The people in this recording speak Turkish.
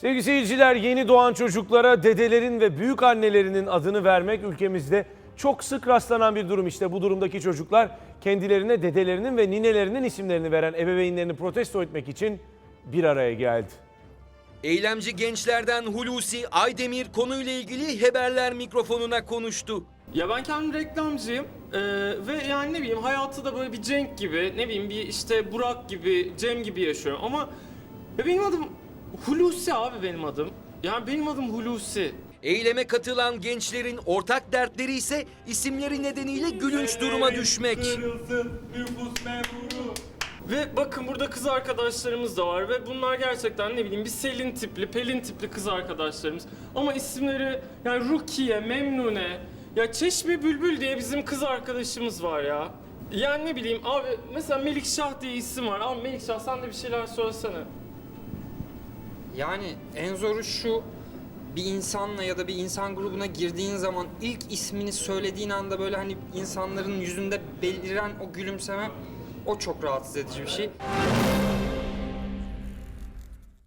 Sevgili seyirciler yeni doğan çocuklara dedelerin ve büyük annelerinin adını vermek ülkemizde çok sık rastlanan bir durum. İşte bu durumdaki çocuklar kendilerine dedelerinin ve ninelerinin isimlerini veren ebeveynlerini protesto etmek için bir araya geldi. Eylemci gençlerden Hulusi Aydemir konuyla ilgili haberler mikrofonuna konuştu. Ya ben kendim reklamcıyım Ee, ve yani ne bileyim hayatı da böyle bir Cenk gibi ne bileyim bir işte Burak gibi Cem gibi yaşıyorum ama ya benim adım Hulusi abi benim adım. Yani benim adım Hulusi. Eyleme katılan gençlerin ortak dertleri ise isimleri nedeniyle gülünç duruma düşmek. Ve bakın burada kız arkadaşlarımız da var ve bunlar gerçekten ne bileyim bir Selin tipli, Pelin tipli kız arkadaşlarımız. Ama isimleri yani Rukiye, Memnune, ya Çeşme Bülbül diye bizim kız arkadaşımız var ya. Yani ne bileyim abi mesela Melikşah diye isim var. Abi Melikşah sen de bir şeyler söylesene. Yani en zoru şu bir insanla ya da bir insan grubuna girdiğin zaman ilk ismini söylediğin anda böyle hani insanların yüzünde beliren o gülümseme o çok rahatsız edici bir şey.